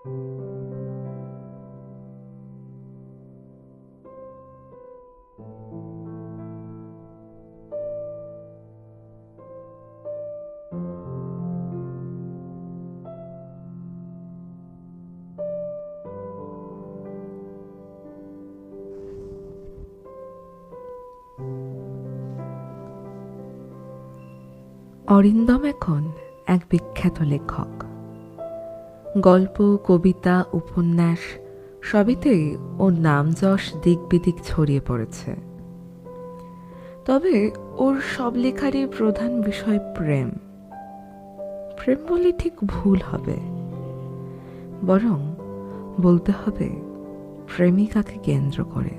অরিন্দম এখন এক বিখ্যাত লেখক। গল্প, কবিতা, উপন্যাস সবেতেই ওর নাম যশ দিক বিদিক ছড়িয়ে পড়েছে। তবে ওর সব লেখারই প্রধান বিষয় প্রেম। প্রেম বলে ঠিক ভুল হবে। বরং বলতে হবে, প্রেমিকাকে কেন্দ্র করে।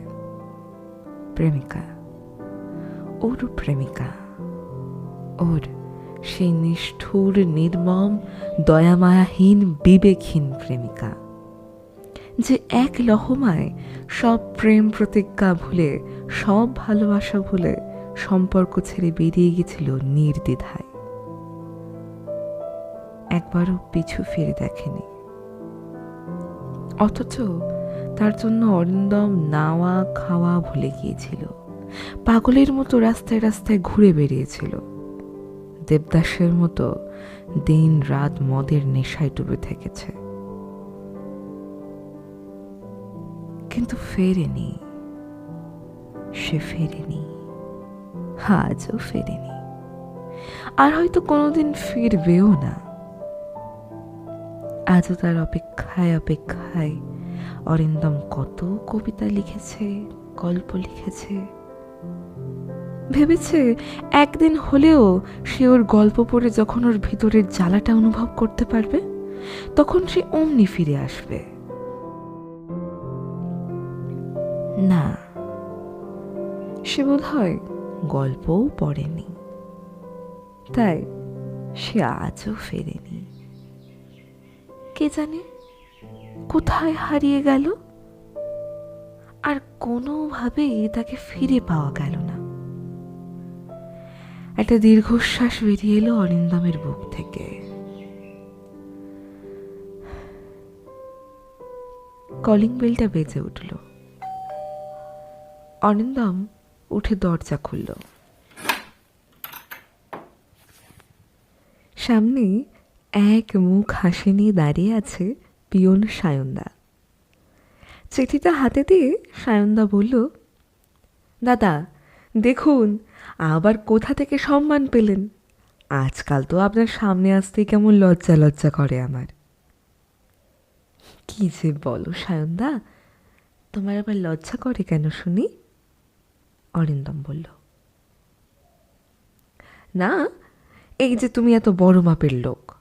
প্রেমিকা, ওর প্রেমিকা, ওর সেই নিষ্ঠুর, নির্মম, দয়ামায়াহীন, বিবেকহীন প্রেমিকা। যে এক লহমায় সব প্রেম প্রতিজ্ঞা ভুলে, সব ভালোবাসা ভুলে সম্পর্ক ছেড়ে বেরিয়ে গেছিল নির্দ্বিধায়। একবারও পিছু ফিরে দেখেনি। অথচ তার জন্য অরিন্দম নাওয়া খাওয়া ভুলে গিয়েছিল। পাগলের মতো রাস্তায় রাস্তায় ঘুরে বেরিয়েছিল। দেবদাসের মতো দিন রাত মদের নেশায় ডুবে থেকেছে। কিন্তু ফেরেনি। সে ফেরেনি। আজও ফেরেনি। আর হয়তো কোনোদিন ফিরবেও না। আজও তার অপেক্ষায় অপেক্ষায় অরিন্দম কত কবিতা লিখেছে, গল্প লিখেছে ভেবেছে একদিন হলেও সে ওর গল্প পড়ে যখন ওর ভিতরের জ্বালাটা অনুভব করতে পারবে, তখন সে অমনি ফিরে আসবে। না, সে বোধ হয় গল্পও পড়েনি। তাই সে আজও ফেরেনি। কে জানে কোথায় হারিয়ে গেল? আর কোনোভাবেই তাকে ফিরে পাওয়া গেল না। একটা দীর্ঘশ্বাস বেরিয়ে এলো অরিন্দমের বুক থেকে। কলিং বেলটা বেজে উঠল। অরিন্দম উঠে দরজা খুলল। সামনে এক মুখ হাসি নিয়ে দাঁড়িয়ে আছে পিয়ন সায়ন্দা। চিঠিটা হাতে দিয়ে সায়ন্দা বলল, দাদা দেখুন, আবার কোথা থেকে সম্মান পেলেন? আজকাল তো আপনার সামনে আসতেই কেমন লজ্জা লজ্জা করে আমার। কি যে বলো, সায়নদা, তোমার আবার লজ্জা করে কেন শুনি? অরিন্দম বলল, না, এই যে তুমি এত বড় মাপের লোক।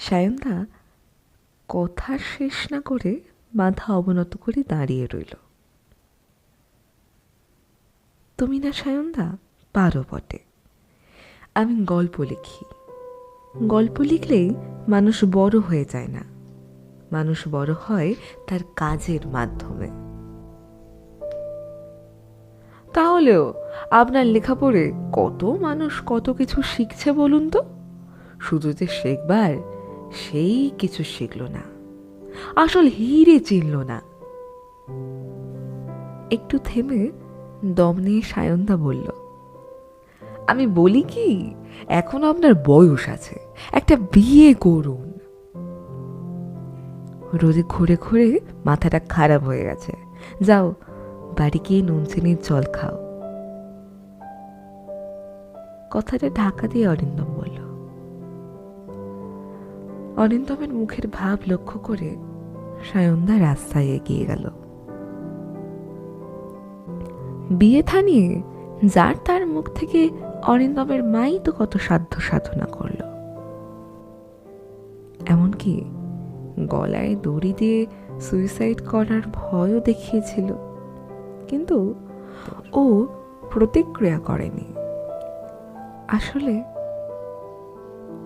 সায়ন্দা কথা শেষ না করে মাথা অবনত করে দাঁড়িয়ে রইল। তুমি না সায়ন্দা? পারো বটে। আমি গল্প লিখি। গল্প লিখলেই মানুষ বড় হয়ে যায় না। মানুষ বড় হয় তার কাজের মাধ্যমে। তাহলেও আপনার লেখা পড়ে কত মানুষ কত কিছু শিখছে বলুন তো? শুধু যে শেখবার, সেই কিছু শিখল না। আসল হিরে চিনল না। একটু থেমে দম নিয়ে সায়ন্দা বলল, আমি বলি কি, এখনও আপনার বয়স আছে, একটা বিয়ে করুন। রোদে ঘুরে ঘুরে মাথাটা খারাপ হয়ে গেছে। যাও, বাড়ি গিয়ে নুন চিনির জল খাও। কথাটা ঢাকা দিয়ে অরিন্দম বলল। অরিন্দমের মুখের ভাব লক্ষ্য করে সায়ন্দা রাস্তায় এগিয়ে গেল। বিয়ে থানিয়ে যার তার মুখ থেকে অরিন্দমের মাই তো কত সাধ্য সাধনা করল। এমনকি গলায় দড়ি দিয়ে সুইসাইড করার ভয়ও দেখিয়েছিল। কিন্তু ও প্রতিক্রিয়া করেনি। আসলে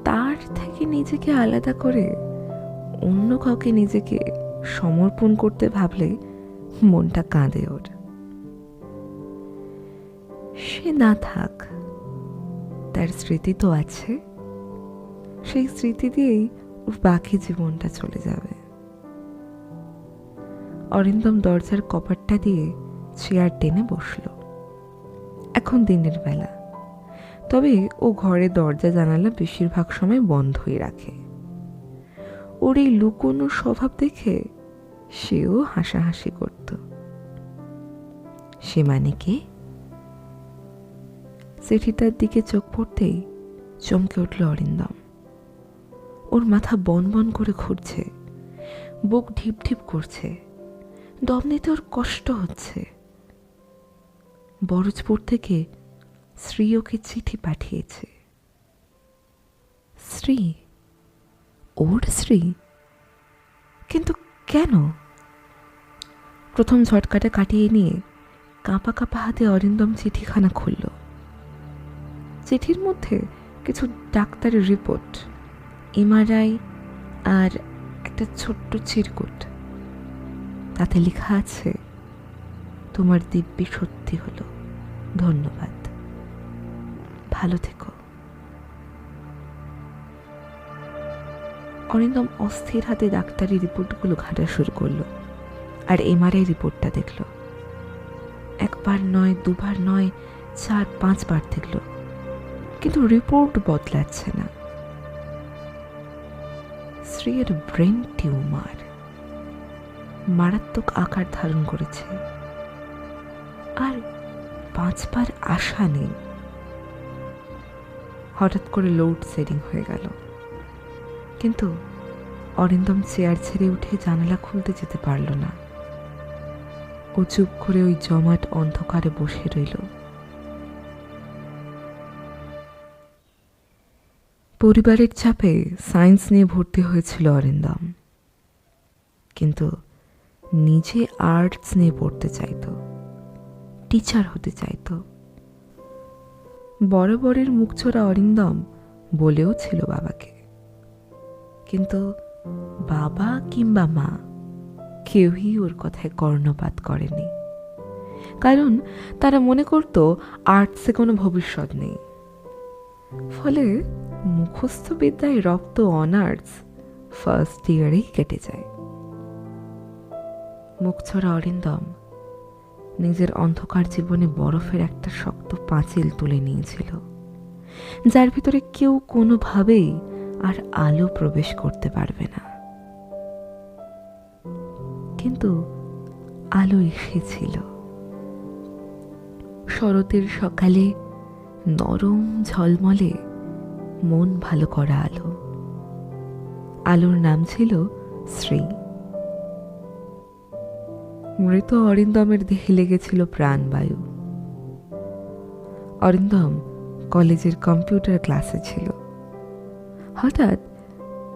তার থেকে নিজেকে আলাদা করে অন্য কাউকে নিজেকে সমর্পণ করতে ভাবলে মনটা কাঁদে ওর। না থাক, তার স্মৃতি তো আছে। সেই স্মৃতি দিয়েই ওর বাকি জীবনটা চলে যাবে। অরিন্দম দরজার কপারটা দিয়ে চেয়ার টেনে বসল। এখন দিনের বেলা। তবে ও ঘরে দরজা জানালা বেশিরভাগ সময় বন্ধই রাখে। ওর এই লুকোনো স্বভাব দেখে সেও হাসাহাসি করত। সে মানে কে? চিঠিটার দিকে চোখ পড়তেই চমকে উঠল অরিন্দম। ওর মাথা বন বন করে ঘুরছে, বুক ঢিপ ঢিপ করছে দম নিতে ওর কষ্ট হচ্ছে। বরজপুর থেকে শ্রী ওকে চিঠি পাঠিয়েছে? শ্রী? ওর শ্রী? কিন্তু কেন? প্রথম ঝটকাটা কাটিয়ে নিয়ে কাঁপা কাঁপা হাতে অরিন্দম চিঠিখানা খুলল। চিঠির মধ্যে কিছু ডাক্তারের রিপোর্ট, এমআরআই আর একটা ছোট্ট চিরকুট। তাতে লেখা আছে, তোমার দিব্যি সত্যি হলো। ধন্যবাদ। ভালো থেকো। অরিন্দম অস্থির হাতে ডাক্তারি রিপোর্টগুলো ঘাঁটা শুরু করল আর এমআরআই রিপোর্টটা দেখল। একবার নয়, দুবার নয়, চার, পাঁচবার দেখল। কিন্তু রিপোর্ট বদলাচ্ছে না। স্ত্রীর ব্রেন টিউমার মারাত্মক আকার ধারণ করেছে। আর পাঁচবার আশা নেই। হঠাৎ করে লোড সেডিং হয়ে গেল। কিন্তু অরিন্দম চেয়ার ছেড়ে উঠে জানালা খুলতে যেতে পারল না। ও চুপ করে ওই জমাট অন্ধকারে বসে রইল। পরিবারের চাপে সায়েন্স নিয়ে ভর্তি হয়েছিল অরিন্দম। কিন্তু নিজে আর্টস নিয়ে পড়তে চাইতো, টিচার হতে চাইতো। বরাবরের মুখচোরা অরিন্দম বলেও ছিল বাবাকে। কিন্তু বাবা কিংবা মা কেউই ওর কথায় কর্ণপাত করেনি। কারণ তারা মনে করত আর্টসে কোনো ভবিষ্যৎ নেই। ফলে মুখস্থ বিদ্যায় রপ্ত অনার্স ফার্স্ট ইয়ারেই কেটে যায়। মুখছড়া অরিন্দম নিজের অন্ধকার জীবনে বরফের একটা শক্ত পাঁচিল তুলে নিয়েছিল, যার ভিতরে কেউ কোনোভাবেই আর আলো প্রবেশ করতে পারবে না। কিন্তু আলো এসেছিল। শরতের সকালে নরম ঝলমলে মন ভালো করা আলো। আলোর নাম ছিল শ্রী। মৃত অরিন্দমের দেহে লেগেছিল প্রাণবায়ু। অরিন্দম কলেজের কম্পিউটার ক্লাসে ছিল। হঠাৎ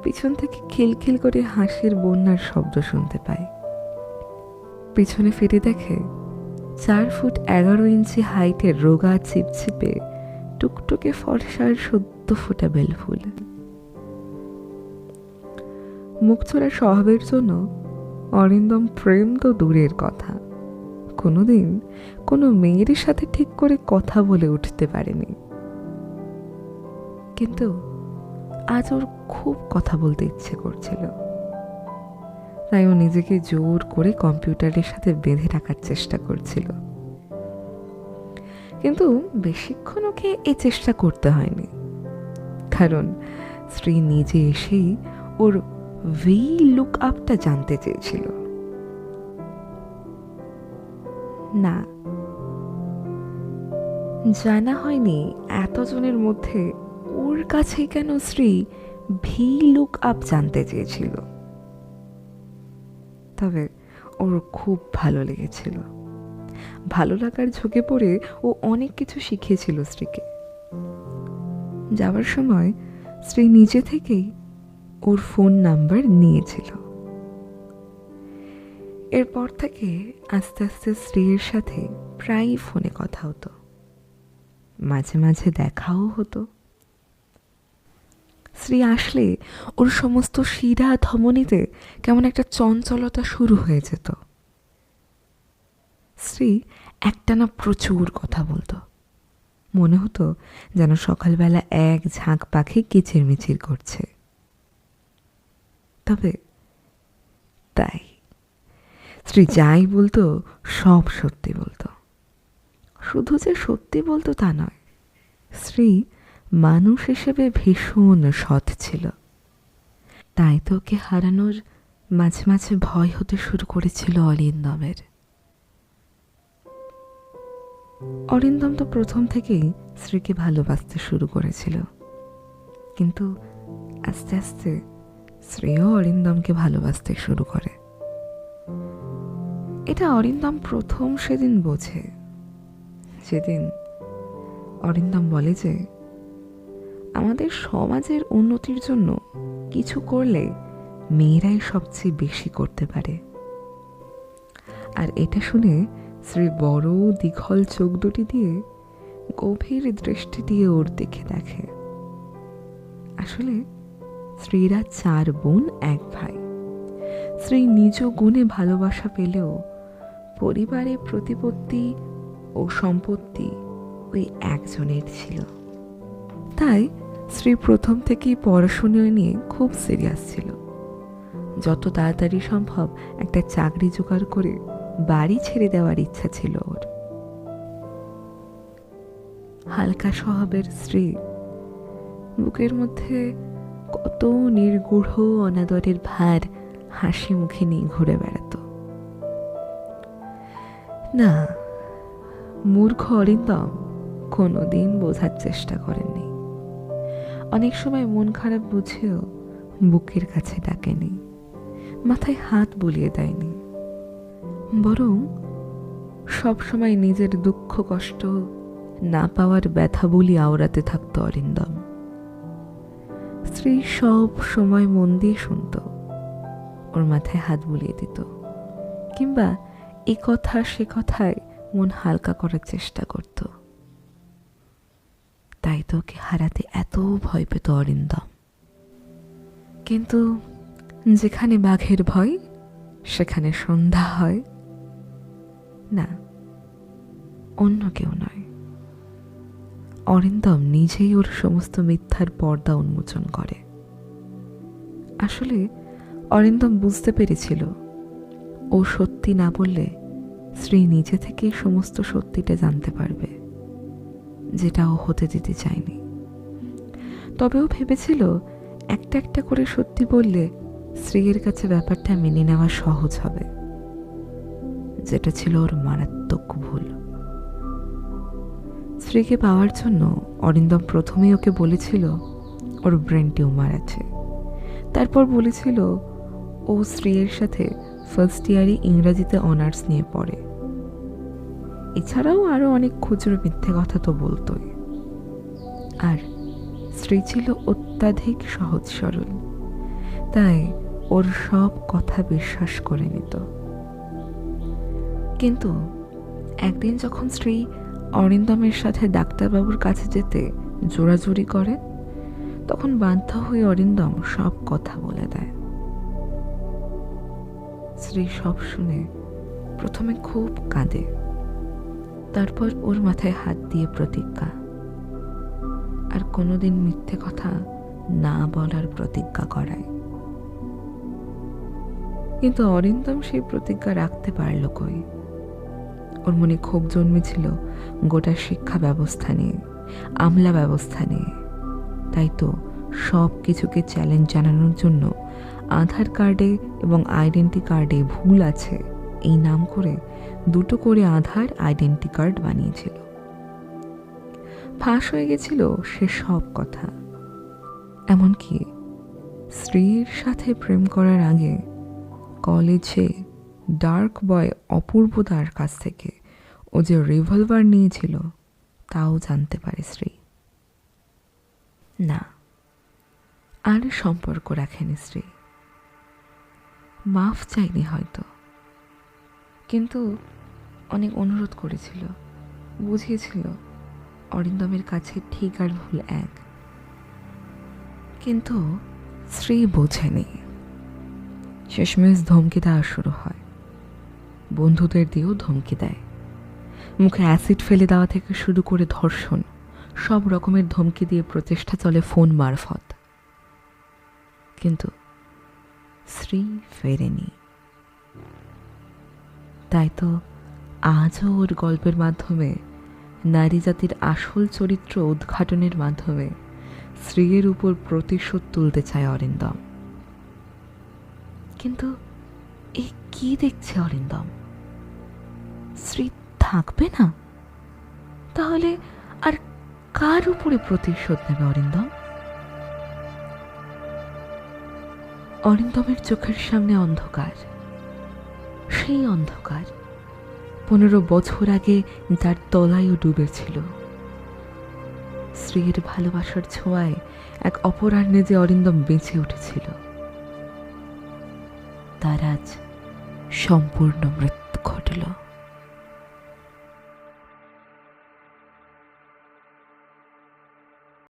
পিছন থেকে খিলখিল করে হাসির বন্যার শব্দ শুনতে পায়। পিছনে ফিরে দেখে চার ফুট এগারো ইঞ্চি হাইটের রোগা চিপচিপে টুকটুকে ফর্সার সদ্য ফোটা বেলফুল মুখচোরা স্বভাবের জন্য অরিন্দম প্রেম তো দূরের কথা। কোনোদিন কোনো মেয়ের সাথে ঠিক করে কথা বলে উঠতে পারেনি। কিন্তু আজ ওর খুব কথা বলতে ইচ্ছে করছিল। তাই ও নিজেকে জোর করে কম্পিউটারের সাথে বেঁধে রাখার চেষ্টা করছিল। কিন্তু বেশিক্ষণ ওকে এই চেষ্টা করতে হয়নি। কারণ স্ত্রী নিজে এসেই ওর ভি লুক আপটা জানতে চেয়েছিল। না, জানা হয়নি এতজনের মধ্যে ওর কাছে কেন শ্রী ভি লুক আপ জানতে চেয়েছিল। তবে ওর খুব ভালো লেগেছিল। ভালো লাগার ঝুঁকে পড়ে ও অনেক কিছু শিখিয়েছিল স্ত্রীকে। যাওয়ার সময় স্ত্রী নিজে থেকেই ওর ফোন নাম্বার নিয়েছিল। এরপর থেকে আস্তে আস্তে স্ত্রীর সাথে প্রায়ই ফোনে কথা হতো। মাঝে মাঝে দেখাও হতো। স্ত্রী আসলে ওর সমস্ত শিরা ধমনীতে কেমন একটা চঞ্চলতা শুরু হয়ে যেত। স্ত্রী একটানা প্রচুর কথা বলতো। মনে হতো যেন সকালবেলা এক ঝাঁক পাখি কিচিরমিচির করছে। তবে তাই স্ত্রী যাই বলতো, সব সত্যি বলতো। শুধু যে সত্যি বলতো তা নয় স্ত্রী মানুষ হিসেবে ভীষণ সৎ ছিল। তাই তো ওকে হারানোর মাঝে মাঝে ভয় হতে শুরু করেছিল অরিন্দমের অরিন্দম তো প্রথম থেকেই স্ত্রীকে ভালোবাসতে শুরু করেছিল। কিন্তু আস্তে আস্তে শ্রেয় অরিন্দমকে ভালোবাসতে শুরু করে। এটা অরিন্দম প্রথম সেদিন বোঝে। সেদিন অরিন্দম বলে যে, আমাদের সমাজের উন্নতির জন্য কিছু করলে মেয়েরাই সবচেয়ে বেশি করতে পারে। আর এটা শুনে শ্রী বড় দীঘল চোখ দুটি দিয়ে গভীর দৃষ্টি দিয়ে ওর দিকে দেখে। আসলে শ্রীরা চার বোন, এক ভাই। শ্রী নিজ গুণে ভালোবাসা পেলেও পরিবারে প্রতিপত্তি ও সম্পত্তি ওই একজনের ছিল। তাই শ্রী প্রথম থেকেই পড়াশুনো নিয়ে খুব সিরিয়াস ছিল। যত তাড়াতাড়ি সম্ভব একটা চাকরি জোগাড় করে বাড়ি ছেড়ে দেওয়ার ইচ্ছা ছিল ওর। হালকা স্বভাবের স্ত্রী, বুকের মধ্যে কত নির্গূঢ় অনাদরের ভার হাসি মুখে নিয়ে ঘুরে বেড়াত। না, মূর্খ অরিন্দম কোনোদিন বোঝার চেষ্টা করেননি। অনেক সময় মন খারাপ বুঝেও বুকের কাছে ডাকেনি, মাথায় হাত বুলিয়ে দেয়নি। বরং সবসময় নিজের দুঃখ কষ্ট না পাওয়ার ব্যথা বলি আওড়াতে থাকতো অরিন্দম। স্ত্রী সব সময় মন দিয়ে শুনত, ওর মাথায় হাত বুলিয়ে দিত, কিংবা এ কথা সে কথায় মন হালকা করার চেষ্টা করত। তাই তো ওকে হারাতে এত ভয় পেত অরিন্দম। কিন্তু যেখানে বাঘের ভয়, সেখানে সন্ধ্যা হয়। না, অন্য কেউ নয়। অরিন্দম নিজেই ওর সমস্ত মিথ্যার পর্দা উন্মোচন করে। আসলে অরিন্দম বুঝতে পেরেছিল, ও সত্যি না বললে শ্রী নিজে থেকেই সমস্ত সত্যিটা জানতে পারবে, যেটা ও হতে দিতে চায়নি। তবে ও ভেবেছিল, একটা একটা করে সত্যি বললে স্ত্রীর কাছে ব্যাপারটা মেনে নেওয়া সহজ হবে। যেটা ছিল ওর মারাত্মক ভুল। স্ত্রীকে পাওয়ার জন্য অরিন্দম প্রথমেই ওকে বলেছিল, ওর ব্রেন টিউমার আছে। তারপর বলেছিল, ও স্ত্রীর সাথে ফার্স্ট ইয়ারে ইংরাজিতে অনার্স নিয়ে পড়ে। এছাড়াও আরও অনেক খুচরো মিথ্যে কথা তো বলতোই। আর স্ত্রী ছিল অত্যাধিক সহজ সরল, তাই ওর সব কথা বিশ্বাস করে নিত। কিন্তু একদিন যখন স্ত্রী অরিন্দমের সাথে ডাক্তারবাবুর কাছে যেতে জোরাজুরি করে, তখন বাধ্য হয়ে অরিন্দম সব কথা বলে দেয়। স্ত্রী সব শুনে প্রথমে খুব কাঁদে, তারপর ওর মাথায় হাত দিয়ে প্রতিজ্ঞা। আর কোনোদিন মিথ্যে কথা না বলার প্রতিজ্ঞা করায়। কিন্তু অরিন্দম সেই প্রতিজ্ঞা রাখতে পারল কই? ওর মনে ক্ষোভ জন্মেছিল গোটা শিক্ষা ব্যবস্থা নিয়ে, আমলা ব্যবস্থা নিয়ে। তাই তো সব কিছুকে চ্যালেঞ্জ জানানোর জন্য আধার কার্ডে এবং আইডেন্টি কার্ডে ভুল আছে। এই নাম করে দুটো করে আধার আইডেন্টি কার্ড বানিয়েছিল। ফাঁস হয়ে গেছিল সে সব কথা। এমনকি স্ত্রীর সাথে প্রেম করার আগে কলেজে ডার্ক বয় অপূর্বতার কাছ থেকে ও যে রিভলভার নিয়েছিল, তাও জানতে পারে শ্রী না, আর সম্পর্ক রাখেনি শ্রী মাফ চাইনি হয়তো, কিন্তু অনেক অনুরোধ করেছিল, বুঝিয়েছিল, অরিন্দমের কাছে ঠিক আর ভুল এক। কিন্তু শ্রী বোঝেনি। শেষমেশ ধমকি দেওয়া শুরু হয়। বন্ধুদের দিয়েও ধমকি দেয়। মুখে অ্যাসিড ফেলে দেওয়া থেকে শুরু করে ধর্ষণ, সব রকমের ধমকি দিয়ে প্রচেষ্টা চলে ফোন মারফত। কিন্তু শ্রী ফেরেনি। তাই তো আজও ওর গল্পের মাধ্যমে, নারী জাতির আসল চরিত্র উদ্ঘাটনের মাধ্যমে স্ত্রীর উপর প্রতিশোধ তুলতে চায় অরিন্দম। কিন্তু এ কি দেখছে অরিন্দম? স্ত্রী থাকবে না? তাহলে আর কার উপরে প্রতিশোধ নেবে অরিন্দম? অরিন্দমের চোখের সামনে অন্ধকার, সেই অন্ধকার, পনেরো বছর আগে যার তলায়ও ডুবেছিল। স্ত্রীর ভালোবাসার ছোঁয়ায় এক অপরাহ্নে যে অরিন্দম বেঁচে উঠেছিল, তার আজ সম্পূর্ণ মৃত্যু ঘটল।